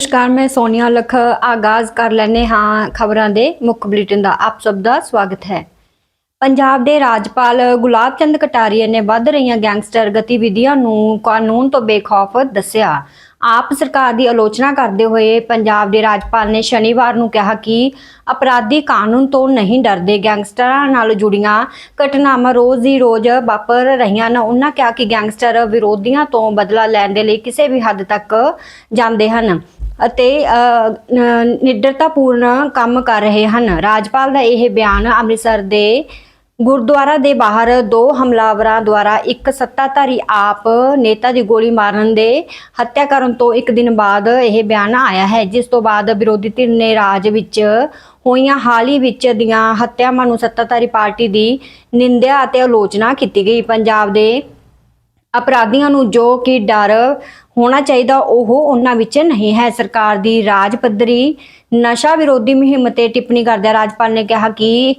ਨਮਸਕਾਰ, ਮੈਂ ਸੋਨੀਆ ਲਖ ਆਗਾਜ਼ ਕਰ ਲੈਨੇ ਹਾਂ ਖਬਰਾਂ ਦੇ ਮੁੱਖ ਬੁਲੇਟਿਨ ਦਾ। ਆਪ ਸਭ ਦਾ ਸਵਾਗਤ ਹੈ। ਪੰਜਾਬ ਦੇ ਰਾਜਪਾਲ ਗੁਲਾਬ ਚੰਦ ਕਟਾਰੀਆ ਨੇ ਵੱਧ ਰਹੀਆਂ ਗੈਂਗਸਟਰ ਗਤੀਵਿਧੀਆਂ ਨੂੰ ਕਾਨੂੰਨ ਤੋਂ ਬੇਖੌਫ ਦੱਸਿਆ। ਆਪ ਸਰਕਾਰ ਦੀ ਆਲੋਚਨਾ ਕਰਦੇ ਹੋਏ ਪੰਜਾਬ ਦੇ ਰਾਜਪਾਲ ਨੇ ਸ਼ਨੀਵਾਰ ਨੂੰ ਕਿਹਾ ਕਿ ਅਪਰਾਧੀ ਕਾਨੂੰਨ ਤੋਂ ਨਹੀਂ ਡਰਦੇ ਗੈਂਗਸਟਰਾਂ ਨਾਲ ਜੁੜੀਆਂ ਘਟਨਾਵਾਂ ਰੋਜ਼ ਦੀ ਰੋਜ਼ ਵਾਪਰ ਰਹੀਆਂ ਨੇ। ਉਹਨਾਂ ਕਿਹਾ ਕਿ ਗੈਂਗਸਟਰ ਵਿਰੋਧੀਆਂ ਤੋਂ ਬਦਲਾ ਲੈਣ ਦੇ ਲਈ ਕਿਸੇ ਵੀ ਹੱਦ ਤੱਕ ਜਾਂਦੇ ਹਨ। ਅਤੇ ਨਿਡਰਤਾਪੂਰਨ ਕੰਮ ਕਰ ਰਹੇ ਹਨ। ਰਾਜਪਾਲ ਦਾ ਇਹ ਬਿਆਨ ਅੰਮ੍ਰਿਤਸਰ ਦੇ ਗੁਰਦੁਆਰਾ ਦੇ ਬਾਹਰ ਦੋ ਹਮਲਾਵਰਾਂ ਦੁਆਰਾ ਇੱਕ ਸੱਤਾਧਾਰੀ ਆਪ ਨੇਤਾ ਦੀ ਗੋਲੀ ਮਾਰਨ ਦੇ ਹੱਤਿਆ ਕਰਨ ਤੋਂ ਇੱਕ ਦਿਨ ਬਾਅਦ ਇਹ ਬਿਆਨ ਆਇਆ ਹੈ। ਜਿਸ ਤੋਂ ਬਾਅਦ ਵਿਰੋਧੀ ਧਿਰ ਨੇ ਰਾਜ ਵਿੱਚ ਹੋਈਆਂ ਹਾਲ ਹੀ ਵਿੱਚ ਦੀਆਂ ਹੱਤਿਆਵਾਂ ਨੂੰ ਸੱਤਾਧਾਰੀ ਪਾਰਟੀ ਦੀ ਨਿੰਦਿਆ ਅਤੇ ਆਲੋਚਨਾ ਕੀਤੀ ਗਈ। ਪੰਜਾਬ ਦੇ ਅਪਰਾਧੀਆਂ ਨੂੰ ਜੋ ਕਿ ਡਰ ਹੋਣਾ ਚਾਹੀਦਾ, ਉਹ ਉਹਨਾਂ ਵਿੱਚ ਨਹੀਂ ਹੈ। ਸਰਕਾਰ ਦੀ ਰਾਜ ਪੱਧਰੀ ਨਸ਼ਾ ਵਿਰੋਧੀ ਮੁਹਿੰਮ ਤੇ ਟਿੱਪਣੀ ਕਰਦਿਆਂ ਰਾਜਪਾਲ ਨੇ ਕਿਹਾ ਕਿ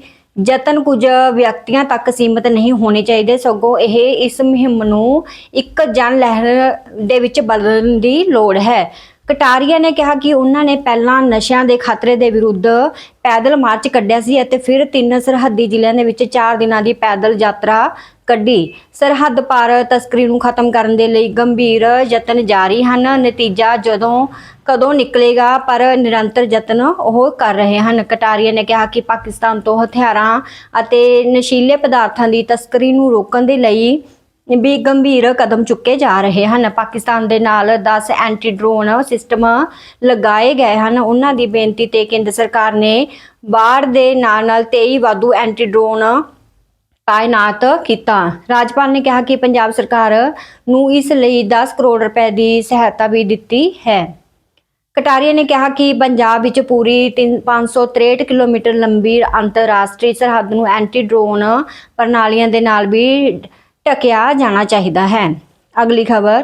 ਯਤਨ ਕੁਝ ਵਿਅਕਤੀਆਂ ਤੱਕ ਸੀਮਿਤ ਨਹੀਂ ਹੋਣੇ ਚਾਹੀਦੇ। ਸਗੋਂ ਇਹ ਇਸ ਮੁਹਿੰਮ ਨੂੰ ਇੱਕ ਜਨ ਲਹਿਰ ਦੇ ਵਿੱਚ ਬਦਲਣ ਦੀ ਲੋੜ ਹੈ। ਕਟਾਰੀਆ ਨੇ ਕਿਹਾ ਕਿ ਉਹਨਾਂ ਨੇ ਪਹਿਲਾਂ ਨਸ਼ਿਆਂ ਦੇ ਖਤਰੇ ਦੇ ਵਿਰੁੱਧ ਪੈਦਲ ਮਾਰਚ ਕੱਢਿਆ ਸੀ ਅਤੇ ਫਿਰ ਤਿੰਨ ਸਰਹੱਦੀ ਜ਼ਿਲ੍ਹਿਆਂ ਦੇ ਵਿੱਚ 4 ਦਿਨਾਂ ਦੀ ਪੈਦਲ ਯਾਤਰਾ ਕੱਢੀ। ਸਰਹੱਦ ਪਾਰ ਤਸਕਰੀ ਨੂੰ ਖਤਮ ਕਰਨ ਦੇ ਲਈ ਗੰਭੀਰ ਯਤਨ ਜਾਰੀ ਹਨ। ਨਤੀਜਾ ਜਦੋਂ ਕਦੋਂ ਨਿਕਲੇਗਾ, ਪਰ ਨਿਰੰਤਰ ਯਤਨ ਉਹ ਕਰ ਰਹੇ ਹਨ। ਕਟਾਰੀਆ ਨੇ ਕਿਹਾ ਕਿ ਪਾਕਿਸਤਾਨ ਤੋਂ ਹਥਿਆਰਾਂ ਅਤੇ ਨਸ਼ੀਲੇ ਪਦਾਰਥਾਂ ਦੀ ਤਸਕਰੀ ਨੂੰ ਰੋਕਣ ਦੇ ਲਈ ਵੀ ਗੰਭੀਰ ਕਦਮ ਚੁੱਕੇ ਜਾ ਰਹੇ ਹਨ। ਪਾਕਿਸਤਾਨ ਦੇ ਨਾਲ 10 ਐਂਟੀ ਡਰੋਨ ਸਿਸਟਮ ਲਗਾਏ ਗਏ ਹਨ। ਉਹਨਾਂ ਦੀ ਬੇਨਤੀ ਤੇ ਕੇਂਦਰ ਸਰਕਾਰ ਨੇ ਬਾੜ ਦੇ ਨਾਲ ਨਾਲ 23 ਵਾਧੂ ਐਂਟੀ ਡਰੋਨ ਤਾਇਨਾਤ ਕੀਤਾ। ਰਾਜਪਾਲ ਨੇ ਕਿਹਾ ਕਿ ਪੰਜਾਬ ਸਰਕਾਰ ਨੂੰ ਇਸ ਲਈ 10 ਕਰੋੜ ਰੁਪਏ ਦੀ ਸਹਾਇਤਾ ਵੀ ਦਿੱਤੀ ਹੈ। ਕਟਾਰੀਆ ਨੇ ਕਿਹਾ ਕਿ ਪੰਜਾਬ ਵਿੱਚ ਪੂਰੀ ਤਿੰਨ- 563 ਕਿਲੋਮੀਟਰ ਲੰਬੀ ਅੰਤਰਰਾਸ਼ਟਰੀ ਸਰਹੱਦ ਨੂੰ ਐਂਟੀ ਡਰੋਨ ਪ੍ਰਣਾਲੀਆਂ ਦੇ ਨਾਲ ਵੀ ਢਕਿਆ ਜਾਣਾ ਚਾਹੀਦਾ ਹੈ। ਅਗਲੀ ਖਬਰ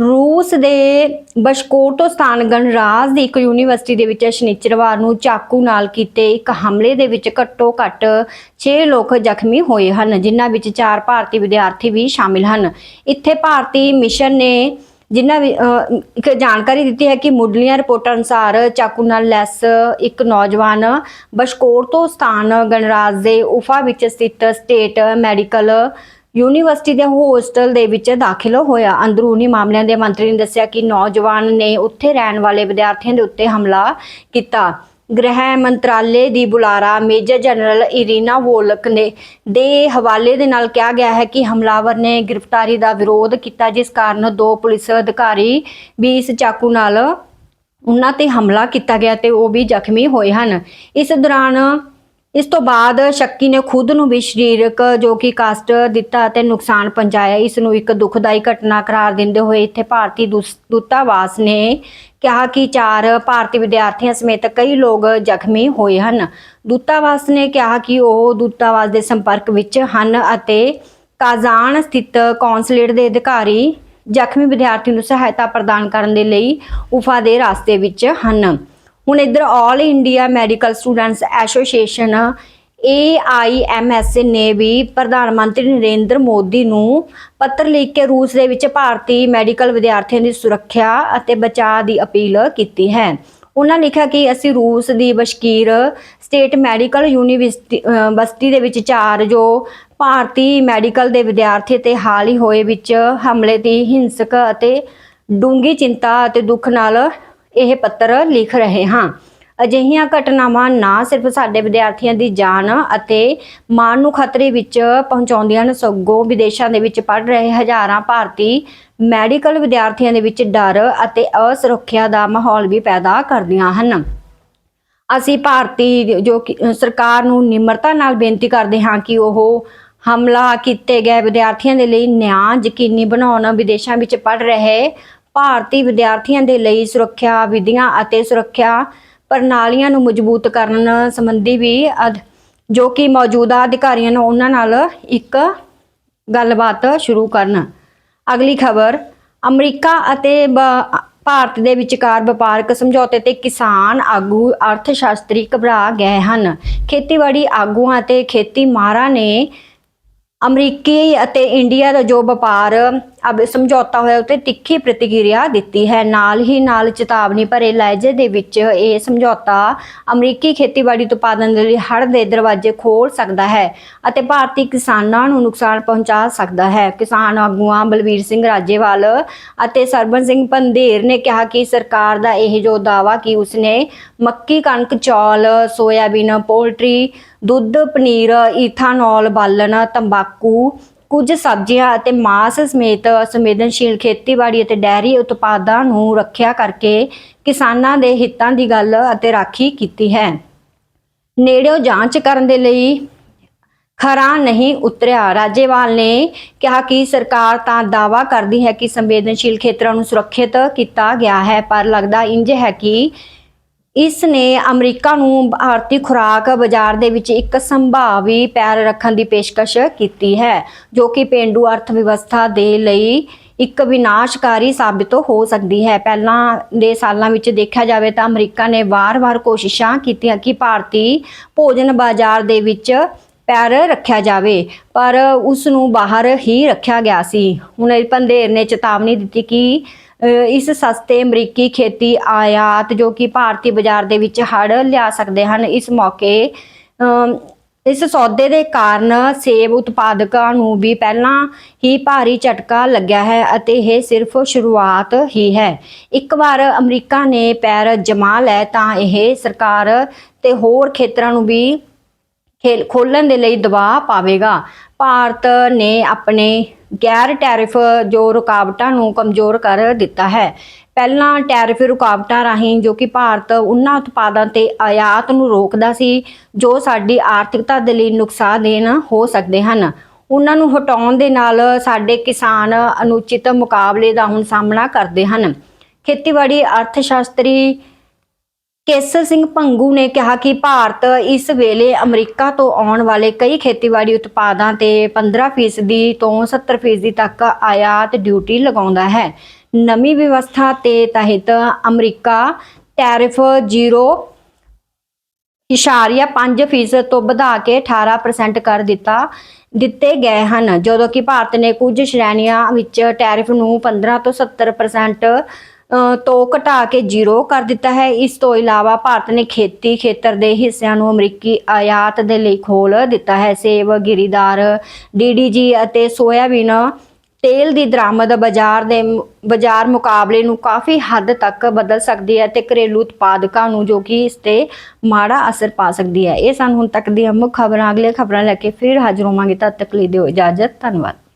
ਰੂਸ ਦੇ ਬਸ਼ਕੋਰਟੋਸਤਾਨ ਗਣਰਾਜ ਦੀ ਇੱਕ ਯੂਨੀਵਰਸਿਟੀ ਦੇ ਵਿੱਚ ਸ਼ਨੀਚਰਵਾਰ ਨੂੰ ਚਾਕੂ ਨਾਲ ਕੀਤੇ ਇੱਕ ਹਮਲੇ ਦੇ ਵਿੱਚ ਘੱਟੋ ਘੱਟ 6 ਲੋਕ ਜ਼ਖਮੀ ਹੋਏ ਹਨ, ਜਿਨ੍ਹਾਂ ਵਿੱਚ 4 ਭਾਰਤੀ ਵਿਦਿਆਰਥੀ ਵੀ ਸ਼ਾਮਿਲ ਹਨ। ਇੱਥੇ ਭਾਰਤੀ ਮਿਸ਼ਨ ਨੇ ਜਿਨ੍ਹਾਂ ਵੀ ਇੱਕ ਜਾਣਕਾਰੀ ਦਿੱਤੀ ਹੈ ਕਿ ਮੁੱਢਲੀਆਂ ਰਿਪੋਰਟਾਂ ਅਨੁਸਾਰ ਚਾਕੂ ਨਾਲ ਲੈਸ ਇੱਕ ਨੌਜਵਾਨ ਬਸ਼ਕੋਰ ਤੋਂ ਸਥਾਨ ਗਣਰਾਜ ਦੇ ਉਫਾ ਵਿੱਚ ਸਥਿਤ ਸਟੇਟ ਮੈਡੀਕਲ ਯੂਨੀਵਰਸਿਟੀ ਦੇ ਹੋਸਟਲ ਦੇ ਵਿੱਚ ਦਾਖਲ ਹੋਇਆ। ਅੰਦਰੂਨੀ ਮਾਮਲਿਆਂ ਦੇ ਮੰਤਰੀ ਨੇ ਦੱਸਿਆ ਕਿ ਨੌਜਵਾਨ ਨੇ ਉੱਥੇ ਰਹਿਣ ਵਾਲੇ ਵਿਦਿਆਰਥੀਆਂ ਦੇ ਉੱਤੇ ਹਮਲਾ ਕੀਤਾ। ਗ੍ਰਹਿ ਮੰਤਰਾਲੇ ਦੀ ਬੁਲਾਰਾ ਮੇਜਰ ਜਨਰਲ ਇਰੀਨਾ ਵੋਲਕ ਨੇ ਦੇ ਹਵਾਲੇ ਦੇ ਨਾਲ ਕਿਹਾ ਗਿਆ ਹੈ ਕਿ ਹਮਲਾਵਰ ਨੇ ਗ੍ਰਿਫਤਾਰੀ ਦਾ ਵਿਰੋਧ ਕੀਤਾ, ਜਿਸ ਕਾਰਨ ਦੋ ਪੁਲਿਸ ਅਧਿਕਾਰੀ ਵੀ ਇਸ ਚਾਕੂ ਨਾਲ ਉਹਨਾਂ ਤੇ ਹਮਲਾ ਕੀਤਾ ਗਿਆ ਤੇ ਉਹ ਵੀ ਜ਼ਖਮੀ ਹੋਏ ਹਨ। ਇਸ ਦੌਰਾਨ ਇਸ ਤੋਂ ਬਾਅਦ ਸ਼ੱਕੀ ਨੇ ਖੁਦ ਨੂੰ ਵੀ ਸਰੀਰਕ ਜੋ ਕਿ ਕਸ਼ਟ ਦਿੱਤਾ ਅਤੇ ਨੁਕਸਾਨ ਪਹੁੰਚਾਇਆ। ਇਸ ਨੂੰ ਇੱਕ ਦੁਖਦਾਈ ਘਟਨਾ ਕਰਾਰ ਦਿੰਦੇ ਹੋਏ ਇੱਥੇ ਭਾਰਤੀ ਦੂਸ- ਦੂਤਾਵਾਸ ਨੇ ਕਿਹਾ ਕਿ ਚਾਰ ਭਾਰਤੀ ਵਿਦਿਆਰਥੀਆਂ ਸਮੇਤ ਕਈ ਲੋਕ ਜ਼ਖਮੀ ਹੋਏ ਹਨ। ਦੂਤਾਵਾਸ ਨੇ ਕਿਹਾ ਕਿ ਉਹ ਦੂਤਾਵਾਸ ਦੇ ਸੰਪਰਕ ਵਿੱਚ ਹਨ ਅਤੇ ਕਾਜ਼ਾਨ ਸਥਿਤ ਕੌਂਸਲੇਟ ਦੇ ਅਧਿਕਾਰੀ ਜ਼ਖਮੀ ਵਿਦਿਆਰਥੀ ਨੂੰ ਸਹਾਇਤਾ ਪ੍ਰਦਾਨ ਕਰਨ ਦੇ ਲਈ ਉਫਾ ਦੇ ਰਸਤੇ ਵਿੱਚ ਹਨ। ਹੁਣ ਇੱਧਰ all India medical students association AIMS ਨੇ ਵੀ ਪ੍ਰਧਾਨ ਮੰਤਰੀ ਨਰਿੰਦਰ ਮੋਦੀ ਨੂੰ ਪੱਤਰ ਲਿਖ ਕੇ ਰੂਸ ਦੇ ਵਿੱਚ ਭਾਰਤੀ ਮੈਡੀਕਲ ਵਿਦਿਆਰਥੀਆਂ ਦੀ ਸੁਰੱਖਿਆ ਅਤੇ ਬਚਾਅ ਦੀ ਅਪੀਲ ਕੀਤੀ ਹੈ। ਉਹਨਾਂ ਲਿਖਿਆ ਕਿ ਅਸੀਂ ਰੂਸ ਦੀ ਬਸ਼ਕੀਰ ਸਟੇਟ ਮੈਡੀਕਲ ਯੂਨੀਵਰਸਿਟੀ ਬਸਤੀ ਦੇ ਵਿੱਚ ਚਾਰ ਜੋ ਭਾਰਤੀ ਮੈਡੀਕਲ ਦੇ ਵਿਦਿਆਰਥੀ ਤੇ ਹਾਲ ਹੀ ਹੋਏ ਵਿੱਚ ਹਮਲੇ ਦੀ ਹਿੰਸਕ ਅਤੇ ਡੂੰਗੀ ਚਿੰਤਾ ਅਤੇ ਦੁੱਖ ਨਾਲ ਇਹ ਪੱਤਰ ਲਿਖ ਰਹੇ ਹਾਂ। ਅਜਿਹੀਆਂ ਘਟਨਾਵਾਂ ਨਾ ਸਿਰਫ ਸਾਡੇ ਵਿਦਿਆਰਥੀਆਂ ਦੀ ਜਾਨ ਅਤੇ ਮਾਨ ਨੂੰ ਖਤਰੇ ਵਿੱਚ ਪਹੁੰਚਾਉਂਦੀਆਂ ਹਨ। ਸਗੋਂ ਵਿਦੇਸ਼ਾਂ ਦੇ ਵਿੱਚ ਪੜ ਰਹੇ ਹਜ਼ਾਰਾਂ ਭਾਰਤੀ ਮੈਡੀਕਲ ਵਿਦਿਆਰਥੀਆਂ ਦੇ ਵਿੱਚ ਡਰ ਅਤੇ ਅਸੁਰੱਖਿਆ ਦਾ ਮਾਹੌਲ ਵੀ ਪੈਦਾ ਕਰਦੀਆਂ ਹਨ। ਅਸੀਂ ਭਾਰਤੀ ਜੋ ਕਿ ਸਰਕਾਰ ਨੂੰ ਨਿਮਰਤਾ ਨਾਲ ਬੇਨਤੀ ਕਰਦੇ ਹਾਂ ਕਿ ਉਹ ਹਮਲਾ ਕੀਤੇ ਗਏ ਵਿਦਿਆਰਥੀਆਂ ਦੇ ਲਈ ਨਿਆਂ ਯਕੀਨੀ ਬਣਾਉਣ, ਵਿਦੇਸ਼ਾਂ ਵਿੱਚ ਪੜ ਰਹੇ ਭਾਰਤੀ ਵਿਦਿਆਰਥੀਆਂ ਦੇ ਲਈ ਸੁਰੱਖਿਆ ਵਿਧੀਆਂ ਅਤੇ ਸੁਰੱਖਿਆ ਪ੍ਰਣਾਲੀਆਂ ਨੂੰ ਮਜ਼ਬੂਤ ਕਰਨ ਸੰਬੰਧੀ ਵੀ ਅਧ- ਜੋ ਕਿ ਮੌਜੂਦਾ ਅਧਿਕਾਰੀਆਂ ਨੂੰ ਉਹਨਾਂ ਨਾਲ ਇੱਕ ਗੱਲਬਾਤ ਸ਼ੁਰੂ ਕਰਨ। ਅਗਲੀ ਖਬਰ, ਅਮਰੀਕਾ ਅਤੇ ਬ- ਭਾਰਤ ਦੇ ਵਿਚਕਾਰ ਵਪਾਰਕ ਸਮਝੌਤੇ ਤੇ ਕਿਸਾਨ ਆਗੂ ਅਰਥ ਸ਼ਾਸਤਰੀ ਘਬਰਾ ਗਏ ਹਨ। ਖੇਤੀਬਾੜੀ ਆਗੂਆਂ ਅਤੇ ਖੇਤੀ ਮਾਹਰਾਂ ਨੇ ਅਮਰੀਕੀ ਅਤੇ ਇੰਡੀਆ ਦਾ ਜੋ ਵਪਾਰ ਅਬ ਸਮਝੌਤਾ ਹੋਇਆ, ਉਤੇ ਤਿੱਖੀ ਪ੍ਰਤੀਕਿਰਿਆ ਦਿੱਤੀ ਹੈ। ਨਾਲ ਹੀ ਨਾਲ ਚੇਤਾਵਨੀ ਭਰੇ ਲਹਿਜੇ ਦੇ ਵਿੱਚ ਇਹ ਸਮਝੌਤਾ ਅਮਰੀਕੀ ਖੇਤੀਬਾੜੀ ਉਤਪਾਦਨ ਦੇ ਲਈ ਹੜ੍ਹ ਦੇ ਦਰਵਾਜ਼ੇ ਖੋਲ ਸਕਦਾ ਹੈ ਅਤੇ ਭਾਰਤੀ ਕਿਸਾਨਾਂ ਨੂੰ ਨੁਕਸਾਨ ਪਹੁੰਚਾ ਸਕਦਾ ਹੈ। ਕਿਸਾਨ ਆਗੂਆਂ ਬਲਵੀਰ ਸਿੰਘ ਰਾਜੇਵਾਲ ਅਤੇ ਸਰਬਨ ਸਿੰਘ ਪੰਧੇਰ ਨੇ ਕਿਹਾ ਕਿ ਸਰਕਾਰ ਦਾ ਇਹ ਜੋ ਦਾਵਾ ਕਿ ਉਸਨੇ ਮੱਕੀ, ਕਣਕ, ਚੌਲ, ਸੋਇਆਬੀਨ, ਪੋਲਟਰੀ, ਦੁੱਧ, ਪਨੀਰ, ਈਥਾਨੋਲ, ਬਾਲਣ, ਤੰਬਾਕੂ ਕੁਝ ਸਬਜ਼ੀਆਂ ਅਤੇ ਮਾਂਸ ਸਮੇਤ ਸੰਵੇਦਨਸ਼ੀਲ ਖੇਤੀਬਾੜੀ ਅਤੇ ਡੈਰੀ ਉਤਪਾਦਾਂ ਨੂੰ ਰੱਖਿਆ ਕਰਕੇ ਕਿਸਾਨਾਂ ਦੇ ਹਿੱਤਾਂ ਦੀ ਗੱਲ ਅਤੇ ਰਾਖੀ ਕੀਤੀ ਹੈ। ਨੇੜਿਓ ਜਾਂਚ ਕਰਨ ਦੇ ਲਈ ਖਰਾ ਨਹੀਂ ਉਤਰਿਆ। ਰਾਜੇਵਾਲ ਨੇ ਕਿਹਾ ਕਿ ਸਰਕਾਰ ਤਾਂ ਦਾਵਾ ਕਰਦੀ ਹੈ ਕਿ ਸੰਵੇਦਨਸ਼ੀਲ ਖੇਤਰਾਂ ਨੂੰ ਸੁਰੱਖਿਅਤ ਕੀਤਾ ਗਿਆ ਹੈ, ਪਰ ਲੱਗਦਾ ਇੰਜ ਹੈ ਕਿ ਇਸ ਨੇ ਅਮਰੀਕਾ ਨੂੰ ਭਾਰਤੀ ਖੁਰਾਕ ਬਾਜ਼ਾਰ ਦੇ ਵਿੱਚ ਇੱਕ ਸੰਭਾਵੀ ਪੈਰ ਰੱਖਣ ਦੀ ਪੇਸ਼ਕਸ਼ ਕੀਤੀ ਹੈ, ਜੋ ਕਿ ਪੇਂਡੂ ਅਰਥ ਵਿਵਸਥਾ ਦੇ ਲਈ ਇੱਕ ਵਿਨਾਸ਼ਕਾਰੀ ਸਾਬਿਤ ਹੋ ਸਕਦੀ ਹੈ। ਪਹਿਲਾਂ ਦੇ ਸਾਲਾਂ ਵਿੱਚ ਦੇਖਿਆ ਜਾਵੇ ਤਾਂ ਅਮਰੀਕਾ ਨੇ ਵਾਰ-ਵਾਰ ਕੋਸ਼ਿਸ਼ਾਂ ਕੀਤੀਆਂ ਕਿ ਭਾਰਤੀ ਭੋਜਨ ਬਾਜ਼ਾਰ ਦੇ ਵਿੱਚ ਪੈਰ ਰੱਖਿਆ ਜਾਵੇ, ਪਰ ਉਸ ਨੂੰ ਬਾਹਰ ਹੀ ਰੱਖਿਆ ਗਿਆ ਸੀ। ਹੁਣ ਇਹ ਪੰਧੇਰ ਨੇ ਚੇਤਾਵਨੀ ਦਿੱਤੀ ਕਿ ਇਸ ਸਸਤੇ ਅਮਰੀਕੀ ਖੇਤੀ ਆਯਾਤ ਜੋ ਕਿ ਭਾਰਤੀ ਬਾਜ਼ਾਰ ਦੇ ਵਿੱਚ ਹੜ ਲਿਆ ਸਕਦੇ ਹਨ, ਇਸ ਮੌਕੇ ਇਸ ਸੌਦੇ ਦੇ ਕਾਰਨ ਸੇਬ ਉਤਪਾਦਕਾਂ ਨੂੰ ਵੀ ਪਹਿਲਾਂ ਹੀ ਭਾਰੀ ਝਟਕਾ ਲੱਗਿਆ ਹੈ ਅਤੇ ਇਹ ਸਿਰਫ ਸ਼ੁਰੂਆਤ ਹੀ ਹੈ। ਇੱਕ ਵਾਰ ਅਮਰੀਕਾ ਨੇ ਪੈਰ ਜਮਾ ਲੈ ਤਾਂ ਇਹ ਸਰਕਾਰ ਤੇ ਹੋਰ ਖੇਤਰਾਂ ਨੂੰ ਵੀ ਖੇਲ ਖੋਲਣ ਦੇ ਲਈ ਦਬਾਅ ਪਾਵੇਗਾ। ਭਾਰਤ ਨੇ ਆਪਣੇ ਗੈਰ ਟੈਰਿਫ ਜੋ ਰੁਕਾਵਟਾਂ ਨੂੰ ਕਮਜ਼ੋਰ ਕਰ ਦਿੱਤਾ ਹੈ। ਪਹਿਲਾਂ ਟੈਰਿਫ ਰੁਕਾਵਟਾਂ ਰਾਹੀਂ ਜੋ ਕਿ ਭਾਰਤ ਉਹਨਾਂ ਉਤਪਾਦਾਂ ਤੇ ਆਯਾਤ ਨੂੰ ਰੋਕਦਾ ਸੀ, ਜੋ ਸਾਡੀ ਆਰਥਿਕਤਾ ਦੇ ਲਈ ਨੁਕਸਾਨ ਦੇਣ ਹੋ ਸਕਦੇ ਹਨ। ਉਹਨਾਂ ਨੂੰ ਹਟਾਉਣ ਦੇ ਨਾਲ ਸਾਡੇ ਕਿਸਾਨ ਅਨੁਚਿਤ ਮੁਕਾਬਲੇ ਦਾ ਹੁਣ ਸਾਹਮਣਾ ਕਰਦੇ ਹਨ। ਖੇਤੀਬਾੜੀ ਅਰਥਸ਼ਾਸਤਰੀ ਕੇਸਰ ਸਿੰਘ ਭੰਗੂ ਨੇ ਕਿਹਾ ਕਿ ਭਾਰਤ ਇਸ ਵੇਲੇ ਅਮਰੀਕਾ ਤੋਂ ਆਉਣ ਵਾਲੇ ਕਈ ਖੇਤੀਬਾੜੀ ਉਤਪਾਦਾਂ ਤੇ 15% ਤੋਂ 70% ਤੱਕ ਆਯਾਤ ਡਿਊਟੀ ਲਗਾਉਂਦਾ ਹੈ। ਨਵੀਂ ਵਿਵਸਥਾ ਤੇ ਤਹਿਤ ਅਮਰੀਕਾ ਟੈਰਿਫ 0 ਇਸ਼ਾਰੀਆ 5% ਤੋਂ ਵਧਾ ਕੇ 18% ਕਰ ਦਿੱਤਾ, ਦਿੱਤੇ ਗਏ ਹਨ। ਜਦੋਂ ਕਿ ਭਾਰਤ ਨੇ ਕੁਝ ਸ਼੍ਰੇਣੀਆਂ ਵਿੱਚ ਟੈਰਿਫ ਨੂੰ 15 ਤੋਂ 70% ਤੋਂ ਘਟਾ ਕੇ ਜ਼ੀਰੋ ਕਰ ਦਿੱਤਾ ਹੈ। ਇਸ ਤੋਂ ਇਲਾਵਾ ਭਾਰਤ ਨੇ ਖੇਤੀ ਖੇਤਰ ਦੇ ਹਿੱਸਿਆਂ ਨੂੰ ਅਮਰੀਕੀ ਆਯਾਤ ਦੇ ਲਈ ਖੋਲ ਦਿੱਤਾ ਹੈ। ਸੇਬ ਗਿਰੀਦਾਰ ਡੀਡੀਜੀ ਅਤੇ ਸੋਇਆਬੀਨ ਤੇਲ ਦੀ ਦਰਾਮਦ ਬਾਜ਼ਾਰ ਦੇ ਬਾਜ਼ਾਰ ਮੁਕਾਬਲੇ ਨੂੰ ਕਾਫੀ ਹੱਦ ਤੱਕ ਬਦਲ ਸਕਦੀ ਹੈ ਤੇ ਘਰੇਲੂ ਉਤਪਾਦਕਾਂ ਨੂੰ ਜੋ ਕਿ ਇਸ ਤੇ ਮਾੜਾ ਅਸਰ ਪਾ ਸਕਦੀ ਹੈ। ਇਹ ਸਨ ਹੁਣ ਤੱਕ ਦੀਆਂ ਮੁੱਖ ਖਬਰਾਂ। ਅਗਲੇ ਖਬਰਾਂ ਲੈ ਕੇ ਫਿਰ ਹਾਜ਼ਰ ਹੋਵਾਂਗੇ। ਤਦ ਤੱਕ ਲਈ ਦਿਓ ਇਜਾਜ਼ਤ। ਧੰਨਵਾਦ।